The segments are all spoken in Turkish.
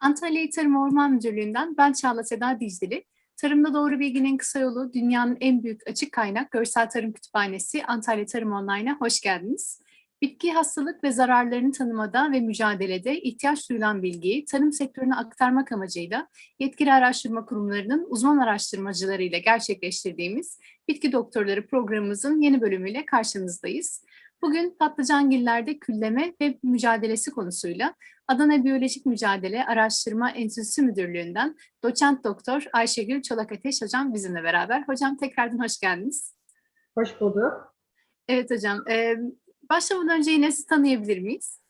Antalya Tarım Orman Müdürlüğü'nden ben Çağla Seda Dicdeli. Tarımda Doğru Bilginin Kısa Yolu dünyanın en büyük açık kaynak görsel tarım kütüphanesi Antalya Tarım Online'a hoş geldiniz. Bitki hastalık ve zararlarını tanımada ve mücadelede ihtiyaç duyulan bilgiyi tarım sektörüne aktarmak amacıyla yetkili araştırma kurumlarının uzman araştırmacılarıyla gerçekleştirdiğimiz Bitki Doktorları programımızın yeni bölümüyle karşınızdayız. Bugün patlıcangillerde külleme ve mücadelesi konusuyla Adana Biyolojik Mücadele Araştırma Enstitüsü Müdürlüğü'nden doçent doktor Ayşegül Çolak Ateş hocam bizimle beraber. Hocam tekrardan hoş geldiniz. Hoş bulduk. Evet hocam, e, başlamadan önce yine sizi tanıyabilir miyiz?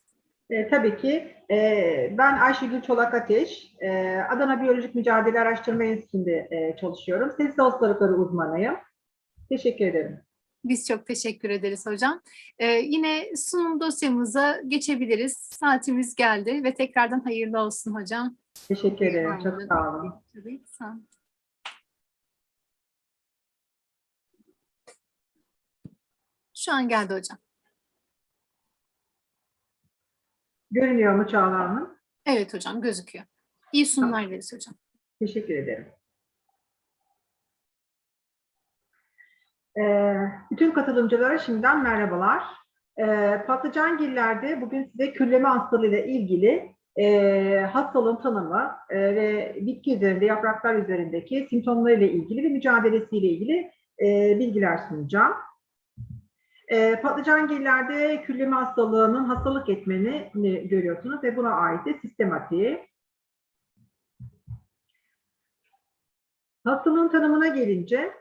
E, tabii ki. E, ben Ayşegül Çolak Ateş. E, Adana Biyolojik Mücadele Araştırma Enstitüsü'nde e, çalışıyorum. Ses hastalıkları uzmanıyım. Teşekkür ederim. Biz çok teşekkür ederiz hocam. Ee, yine sunum dosyamıza geçebiliriz. Saatimiz geldi ve tekrardan hayırlı olsun hocam. Teşekkür ederim. Çok sağ olun. Tabii, sağ olun. Şu an geldi hocam. Görünüyor mu Çağla Hanım? Evet hocam gözüküyor. İyi sunumlar dileriz hocam. Teşekkür ederim. Ee, bütün katılımcılara şimdiden merhabalar. Ee, patlıcangillerde bugün size külleme hastalığıyla ilgili e, hastalığın tanımı e, ve bitki üzerinde, yapraklar üzerindeki simptomlarıyla ilgili ve mücadelesiyle ilgili e, bilgiler sunacağım. E, patlıcangillerde külleme hastalığının hastalık etmeni görüyorsunuz ve buna ait de sistematiği. Hastalığın tanımına gelince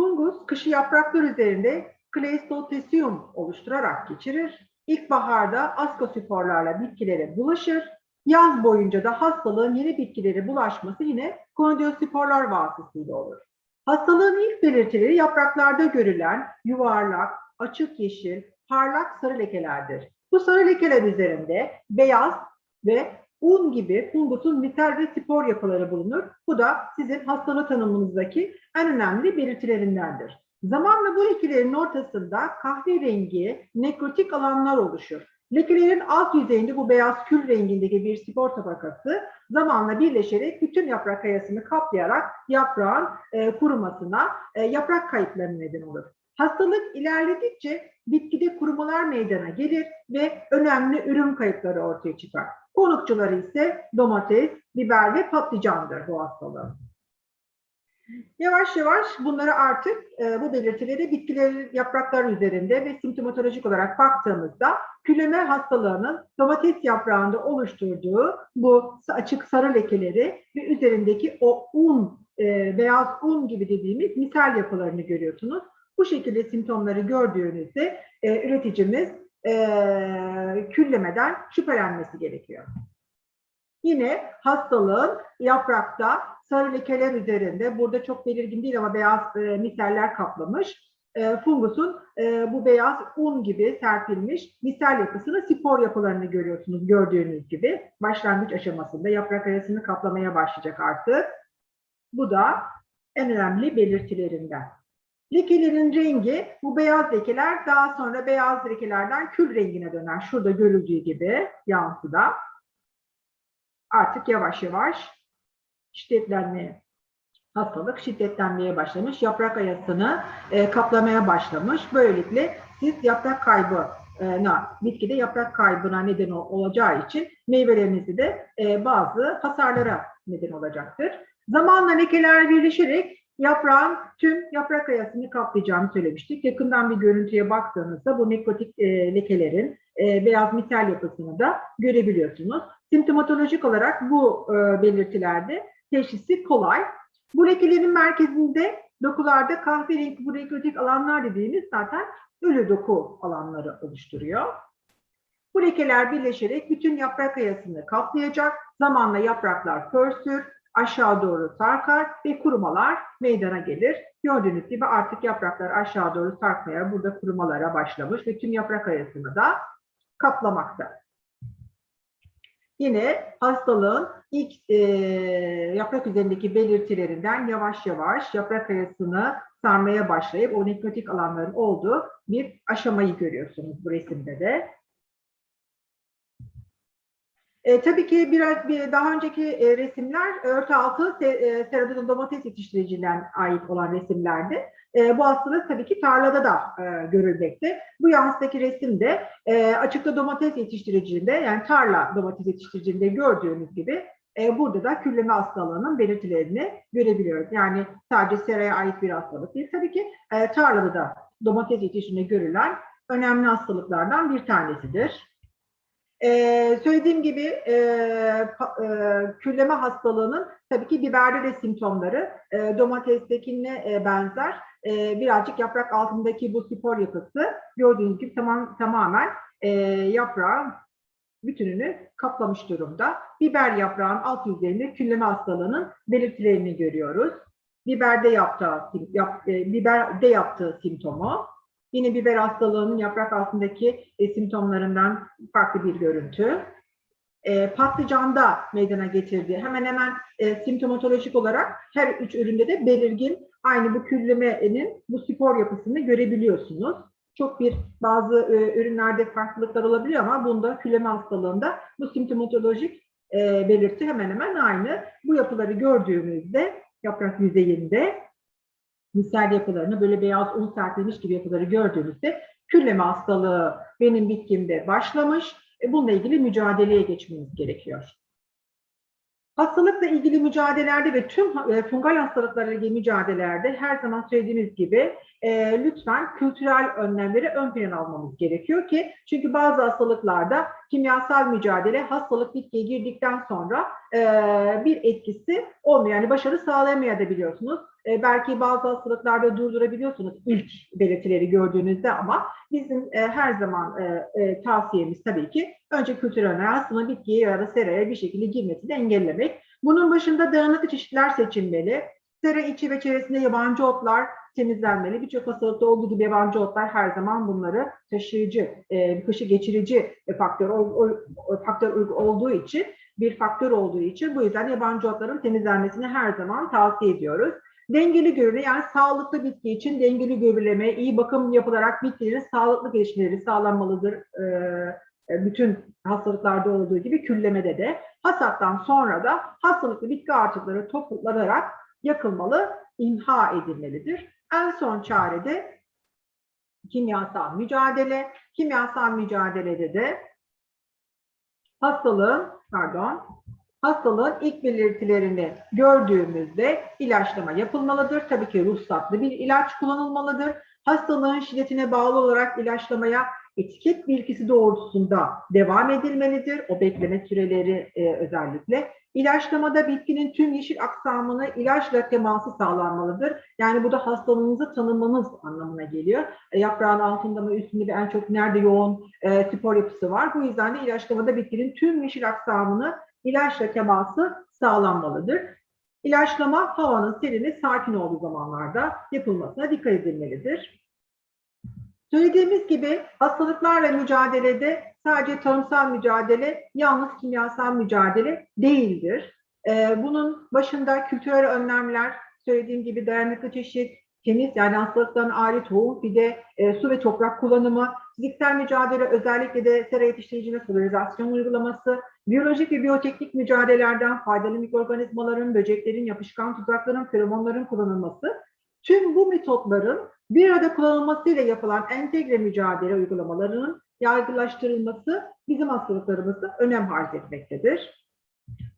fungus kışı yapraklar üzerinde kleistotesium oluşturarak geçirir. İlkbaharda askosporlarla bitkilere bulaşır. Yaz boyunca da hastalığın yeni bitkilere bulaşması yine konidiosporlar vasıtasıyla olur. Hastalığın ilk belirtileri yapraklarda görülen yuvarlak, açık yeşil, parlak sarı lekelerdir. Bu sarı lekeler üzerinde beyaz ve un gibi fungusun vitel ve spor yapıları bulunur. Bu da sizin hastalık tanımınızdaki en önemli belirtilerindendir. Zamanla bu lekelerin ortasında kahverengi nekrotik alanlar oluşur. Lekelerin alt yüzeyinde bu beyaz kül rengindeki bir spor tabakası zamanla birleşerek bütün yaprak kayasını kaplayarak yaprağın e, kurumasına, e, yaprak kayıplarına neden olur. Hastalık ilerledikçe bitkide kurumalar meydana gelir ve önemli ürün kayıpları ortaya çıkar. Konukçuları ise domates, biber ve patlıcandır bu hastalığın. Yavaş yavaş bunları artık e, bu belirtileri bitkilerin yapraklar üzerinde ve simptomatolojik olarak baktığımızda küleme hastalığının domates yaprağında oluşturduğu bu açık sarı lekeleri ve üzerindeki o un, e, beyaz un gibi dediğimiz misal yapılarını görüyorsunuz. Bu şekilde simptomları gördüğünüzde e, üreticimiz e, küllemeden şüphelenmesi gerekiyor. Yine hastalığın yaprakta sarı lekeler üzerinde, burada çok belirgin değil ama beyaz e, misaller kaplamış. E, fungusun e, bu beyaz un gibi serpilmiş misal yapısını, spor yapılarını görüyorsunuz gördüğünüz gibi. Başlangıç aşamasında yaprak arasını kaplamaya başlayacak artık. Bu da en önemli belirtilerinden. Lekelerin rengi, bu beyaz lekeler daha sonra beyaz lekelerden kül rengine döner. Şurada görüldüğü gibi yansıda. Artık yavaş yavaş şiddetlenmeye, hastalık şiddetlenmeye başlamış. Yaprak ayasını e, kaplamaya başlamış. Böylelikle siz yaprak kaybına, bitkide yaprak kaybına neden olacağı için meyvelerinizde de e, bazı hasarlara neden olacaktır. Zamanla lekeler birleşerek yaprağın tüm yaprak ayasını kaplayacağını söylemiştik. Yakından bir görüntüye baktığınızda bu nekrotik e, lekelerin e, beyaz mitel yapısını da görebiliyorsunuz. Simptomatolojik olarak bu e, belirtilerde teşhisi kolay. Bu lekelerin merkezinde dokularda kahverengi bu nekrotik alanlar dediğimiz zaten ölü doku alanları oluşturuyor. Bu lekeler birleşerek bütün yaprak ayasını kaplayacak. Zamanla yapraklar pörsür, aşağı doğru sarkar ve kurumalar meydana gelir. Gördüğünüz gibi artık yapraklar aşağı doğru sarkmaya, burada kurumalara başlamış ve tüm yaprak arasını da kaplamakta. Yine hastalığın ilk e, yaprak üzerindeki belirtilerinden yavaş yavaş yaprak arasını sarmaya başlayıp o nekrotik alanların olduğu bir aşamayı görüyorsunuz bu resimde de. E, tabii ki biraz bir, daha önceki e, resimler örtü altı se, e, seradon domates yetiştiriciliğinden ait olan resimlerdi. E, bu hastalık tabii ki tarlada da e, görülmekte. Bu yansıdaki resimde e, açıkta domates yetiştiriciliğinde yani tarla domates yetiştiriciliğinde gördüğünüz gibi e, burada da külleme hastalığının belirtilerini görebiliyoruz. Yani sadece seraya ait bir hastalık değil. Tabii ki e, tarlada da domates yetiştiriciliğinde görülen önemli hastalıklardan bir tanesidir. Ee, söylediğim gibi e, e, külleme hastalığının tabii ki biberde de simptomları e, domatestekine e, benzer. E, birazcık yaprak altındaki bu spor yapısı gördüğünüz gibi tamam, tamamen e, yaprağın bütününü kaplamış durumda. Biber yaprağın alt yüzeyinde külleme hastalığının belirtilerini görüyoruz. Biberde yaptığı, yap, e, biberde yaptığı simptomu. Yine biber hastalığının yaprak altındaki e, simptomlarından farklı bir görüntü. E, patlıcanda meydana getirdiği hemen hemen e, simptomatolojik olarak her üç üründe de belirgin aynı bu küllemenin bu spor yapısını görebiliyorsunuz. Çok bir bazı e, ürünlerde farklılıklar olabiliyor ama bunda külleme hastalığında bu simptomatolojik e, belirti hemen hemen aynı. Bu yapıları gördüğümüzde yaprak yüzeyinde misal yapılarını böyle beyaz un serpilmiş gibi yapıları gördüğünüzde külleme hastalığı benim bitkimde başlamış. E, bununla ilgili mücadeleye geçmemiz gerekiyor. Hastalıkla ilgili mücadelelerde ve tüm e, fungal hastalıklarla ilgili mücadelelerde her zaman söylediğimiz gibi e, lütfen kültürel önlemleri ön plana almamız gerekiyor ki çünkü bazı hastalıklarda kimyasal mücadele hastalık bitkiye girdikten sonra e, bir etkisi olmuyor. Yani başarı sağlayamayabiliyorsunuz. E, belki bazı hastalıklarda durdurabiliyorsunuz ilk belirtileri gördüğünüzde ama bizim e, her zaman e, e, tavsiyemiz tabii ki önce kültürel önlem hastanın bitkiye ya da seraya bir şekilde girmesini engellemek. Bunun başında dayanıklı çeşitler seçilmeli. Sera içi ve çevresinde yabancı otlar temizlenmeli. Birçok hastalıkta olduğu gibi yabancı otlar her zaman bunları taşıyıcı, e, kışı geçirici faktör, o, o, o faktör olduğu için bir faktör olduğu için bu yüzden yabancı otların temizlenmesini her zaman tavsiye ediyoruz. Dengeli görülme yani sağlıklı bitki için dengeli görüleme, iyi bakım yapılarak bitkilerin sağlıklı gelişmeleri sağlanmalıdır. Ee, bütün hastalıklarda olduğu gibi küllemede de hasattan sonra da hastalıklı bitki artıkları toplanarak yakılmalı, imha edilmelidir. En son çarede kimyasal mücadele. Kimyasal mücadelede de hastalığın, pardon, hastalığın ilk belirtilerini gördüğümüzde ilaçlama yapılmalıdır. Tabii ki ruhsatlı bir ilaç kullanılmalıdır. Hastalığın şiddetine bağlı olarak ilaçlamaya etiket bilgisi doğrultusunda devam edilmelidir. O bekleme süreleri e, özellikle. İlaçlamada bitkinin tüm yeşil aksamını ilaçla teması sağlanmalıdır. Yani bu da hastalığınızı tanımanız anlamına geliyor. E, yaprağın altında mı üstünde de en çok nerede yoğun e, spor yapısı var. Bu yüzden de ilaçlamada bitkinin tüm yeşil aksamını ilaçla teması sağlanmalıdır. İlaçlama havanın serin ve sakin olduğu zamanlarda yapılmasına dikkat edilmelidir. Söylediğimiz gibi hastalıklarla mücadelede sadece tarımsal mücadele, yalnız kimyasal mücadele değildir. Ee, bunun başında kültürel önlemler, söylediğim gibi dayanıklı çeşit, temiz yani hastalıkların alet tohum, bir de e, su ve toprak kullanımı, fiziksel mücadele özellikle de sera yetiştiricine solarizasyon uygulaması, biyolojik ve biyoteknik mücadelelerden faydalı mikroorganizmaların, böceklerin, yapışkan tuzakların, feromonların kullanılması, tüm bu metotların bir arada kullanılmasıyla yapılan entegre mücadele uygulamalarının yaygınlaştırılması bizim hastalıklarımızda önem arz etmektedir.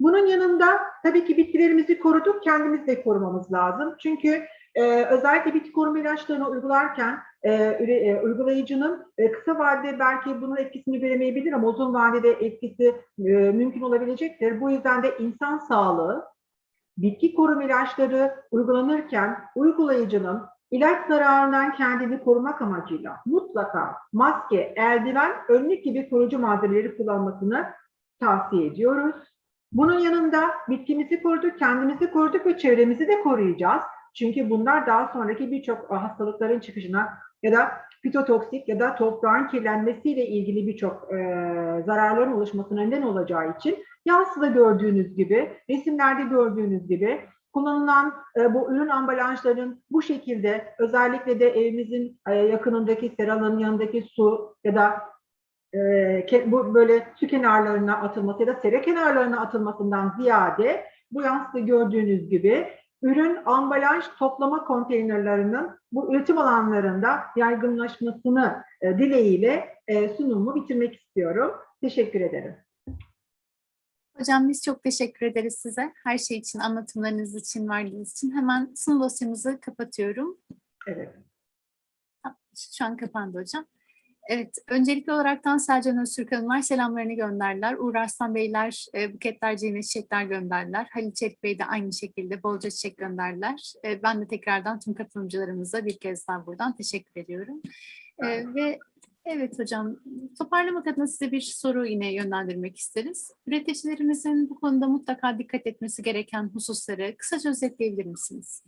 Bunun yanında tabii ki bitkilerimizi koruduk, kendimizi de korumamız lazım. Çünkü e, özellikle bitki koruma ilaçlarını uygularken e, e, uygulayıcının e, kısa vadede belki bunun etkisini göremeyebilir ama uzun vadede etkisi e, mümkün olabilecektir. Bu yüzden de insan sağlığı, bitki koruma ilaçları uygulanırken uygulayıcının ilaç zararından kendini korumak amacıyla mutlaka maske, eldiven, önlük gibi koruyucu malzemeleri kullanmasını tavsiye ediyoruz. Bunun yanında bitkimizi koruduk, kendimizi koruduk ve çevremizi de koruyacağız. Çünkü bunlar daha sonraki birçok hastalıkların çıkışına ya da fitotoksik ya da toprağın kirlenmesiyle ilgili birçok e, zararların oluşmasına neden olacağı için yansıda gördüğünüz gibi, resimlerde gördüğünüz gibi kullanılan e, bu ürün ambalajların bu şekilde özellikle de evimizin e, yakınındaki seranın yanındaki su ya da e, bu böyle su kenarlarına atılması ya da sera kenarlarına atılmasından ziyade bu yansıda gördüğünüz gibi ürün ambalaj toplama konteynerlarının bu üretim alanlarında yaygınlaşmasını e, dileğiyle e, sunumumu bitirmek istiyorum. Teşekkür ederim. Hocam biz çok teşekkür ederiz size. Her şey için, anlatımlarınız için, verdiğiniz için. Hemen sunum dosyamızı kapatıyorum. Evet. Şu an kapandı hocam. Evet, öncelikli olaraktan Selcan Öztürk Hanımlar selamlarını gönderdiler. Uğur Arslan Beyler e, buketlerce yine çiçekler gönderdiler. Halil Çelik Bey de aynı şekilde bolca çiçek gönderdiler. E, ben de tekrardan tüm katılımcılarımıza bir kez daha buradan teşekkür ediyorum. E, ve evet hocam, toparlamak adına size bir soru yine yönlendirmek isteriz. Üreticilerimizin bu konuda mutlaka dikkat etmesi gereken hususları kısaca özetleyebilir misiniz?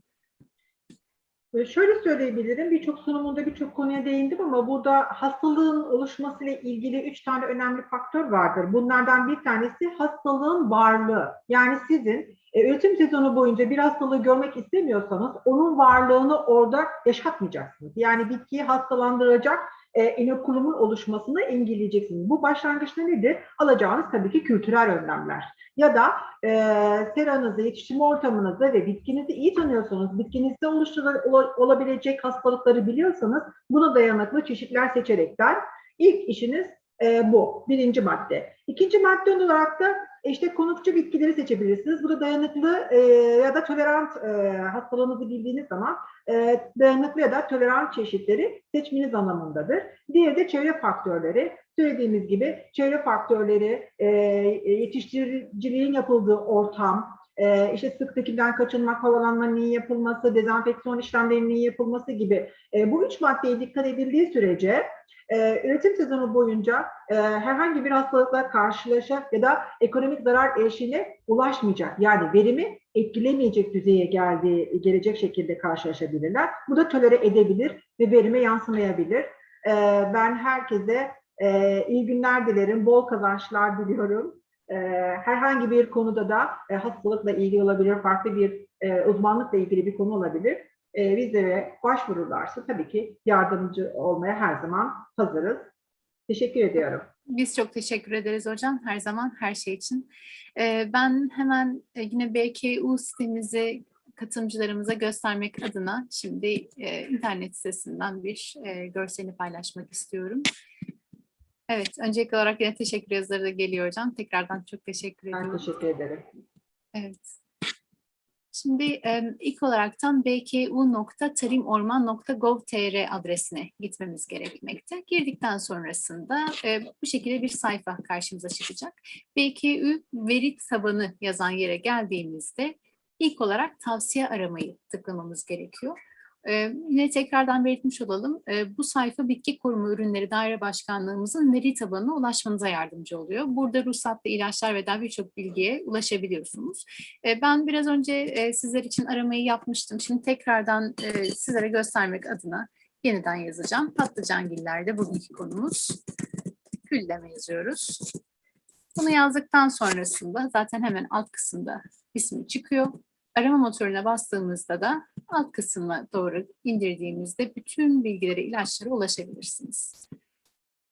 Ee, Şöyle söyleyebilirim, birçok sunumunda birçok konuya değindim ama burada hastalığın oluşmasıyla ilgili üç tane önemli faktör vardır. Bunlardan bir tanesi hastalığın varlığı. Yani sizin e, üretim sezonu boyunca bir hastalığı görmek istemiyorsanız onun varlığını orada yaşatmayacaksınız. Yani bitkiyi hastalandıracak e, inokulumun oluşmasını engelleyeceksiniz. Bu başlangıçta nedir? Alacağınız tabii ki kültürel önlemler. Ya da e, seranızı, yetiştirme ortamınızı ve bitkinizi iyi tanıyorsanız, bitkinizde olabilecek hastalıkları biliyorsanız buna dayanıklı çeşitler seçerekten ilk işiniz e, bu. Birinci madde. İkinci madde olarak da işte konukçu bitkileri seçebilirsiniz. Bu da dayanıklı e, ya da tolerant e, hastalığınızı bildiğiniz zaman e, dayanıklı ya da tolerant çeşitleri seçmeniz anlamındadır. Diğeri de çevre faktörleri. Söylediğimiz gibi çevre faktörleri, e, yetiştiriciliğin yapıldığı ortam, e, işte sık kaçınmak, havalanmanın iyi yapılması, dezenfeksiyon işlemlerinin iyi yapılması gibi e, bu üç maddeye dikkat edildiği sürece e, üretim sezonu boyunca e, herhangi bir hastalıkla karşılaşacak ya da ekonomik zarar eşiğine ulaşmayacak. Yani verimi etkilemeyecek düzeye geldiği, gelecek şekilde karşılaşabilirler. Bu da tolere edebilir ve verime yansımayabilir. E, ben herkese e, iyi günler dilerim, bol kazançlar diliyorum. E, herhangi bir konuda da e, hastalıkla ilgili olabilir, farklı bir e, uzmanlıkla ilgili bir konu olabilir. E, bizlere başvururlarsa tabii ki yardımcı olmaya her zaman hazırız. Teşekkür ediyorum. Biz çok teşekkür ederiz hocam her zaman her şey için. Ee, ben hemen e, yine BKU sitemizi katılımcılarımıza göstermek adına şimdi e, internet sitesinden bir e, görselini paylaşmak istiyorum. Evet, öncelikli olarak yine teşekkür yazıları da geliyor hocam. Tekrardan çok teşekkür Ben ediyorum. teşekkür ederim. Evet. Şimdi ilk olaraktan bku.tarimorman.gov.tr adresine gitmemiz gerekmekte. Girdikten sonrasında e, bu şekilde bir sayfa karşımıza çıkacak. BKU veri tabanı yazan yere geldiğimizde ilk olarak tavsiye aramayı tıklamamız gerekiyor. Ee, yine tekrardan belirtmiş olalım. Ee, bu sayfa Bitki Koruma Ürünleri Daire Başkanlığımızın veri tabanına ulaşmanıza yardımcı oluyor. Burada ruhsatlı ilaçlar ve daha birçok bilgiye ulaşabiliyorsunuz. Ee, ben biraz önce e, sizler için aramayı yapmıştım. Şimdi tekrardan e, sizlere göstermek adına yeniden yazacağım. Patlıcangillerde bugünkü konumuz. Gülleme yazıyoruz. Bunu yazdıktan sonrasında zaten hemen alt kısımda ismi çıkıyor. Arama motoruna bastığımızda da alt kısmına doğru indirdiğimizde bütün bilgilere, ilaçlara ulaşabilirsiniz.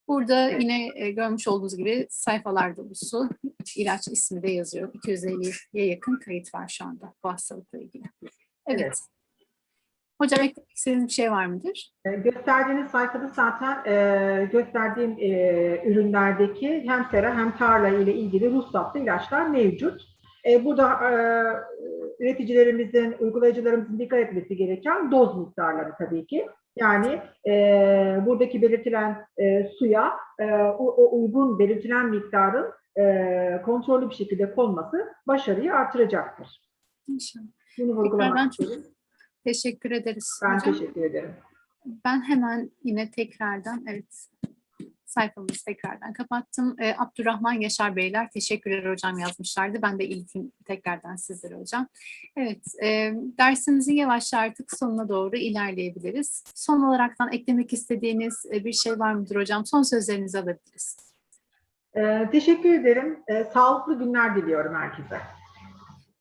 Burada yine e, görmüş olduğunuz gibi sayfalar dolusu ilaç ismi de yazıyor. 250'ye yakın kayıt var şu anda bu hastalıkla ilgili. Evet. Evet. Hocam eklemek istediğiniz bir şey var mıdır? E, Gösterdiğiniz sayfada zaten e, gösterdiğim e, ürünlerdeki hem sera hem tarla ile ilgili ruhsatlı ilaçlar mevcut. E, burada e, üreticilerimizin, uygulayıcılarımızın dikkat etmesi gereken doz miktarları tabii ki. Yani e, buradaki belirtilen e, suya e, o, o uygun belirtilen miktarın e, kontrollü bir şekilde konması başarıyı artıracaktır. İnşallah. Bunu vurgulamak istedim. teşekkür ederiz Ben hocam. teşekkür ederim. Ben hemen yine tekrardan evet sayfamızı tekrardan kapattım. Ee, Abdurrahman Yaşar Beyler teşekkürler hocam yazmışlardı. Ben de ileteyim tekrardan sizlere hocam. Evet e, dersimizin yavaşça artık sonuna doğru ilerleyebiliriz. Son olaraktan eklemek istediğiniz e, bir şey var mıdır hocam? Son sözlerinizi alabiliriz. E, teşekkür ederim. E, sağlıklı günler diliyorum herkese.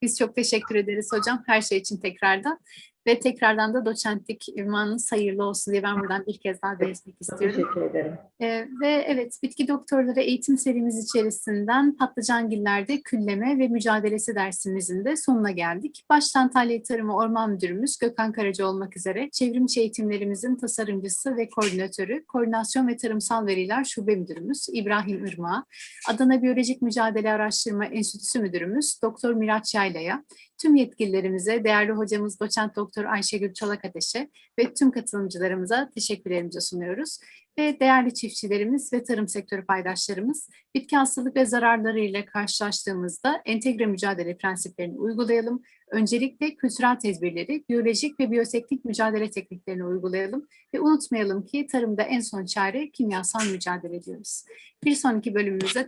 Biz çok teşekkür ederiz hocam her şey için tekrardan. Ve tekrardan da doçentlik ünvanınız hayırlı olsun diye ben buradan bir kez daha belirtmek istiyorum. teşekkür ederim. Ee, ve evet, bitki doktorları eğitim serimiz içerisinden patlıcangillerde külleme ve mücadelesi dersimizin de sonuna geldik. Başta Antalya Tarım ve Orman Müdürümüz Gökhan Karaca olmak üzere çevrimiçi eğitimlerimizin tasarımcısı ve koordinatörü, Koordinasyon ve Tarımsal Veriler Şube Müdürümüz İbrahim Irmağa, Adana Biyolojik Mücadele Araştırma Enstitüsü Müdürümüz Doktor Miraç Yayla'ya, tüm yetkililerimize, değerli hocamız Doçent Doktor Ayşegül Çolakateş'e ve tüm katılımcılarımıza teşekkürlerimizi sunuyoruz ve değerli çiftçilerimiz ve tarım sektörü paydaşlarımız bitki hastalık ve zararları ile karşılaştığımızda entegre mücadele prensiplerini uygulayalım. Öncelikle kültürel tedbirleri, biyolojik ve biyoteknik mücadele tekniklerini uygulayalım ve unutmayalım ki tarımda en son çare kimyasal mücadele diyoruz. Bir sonraki bölümümüzde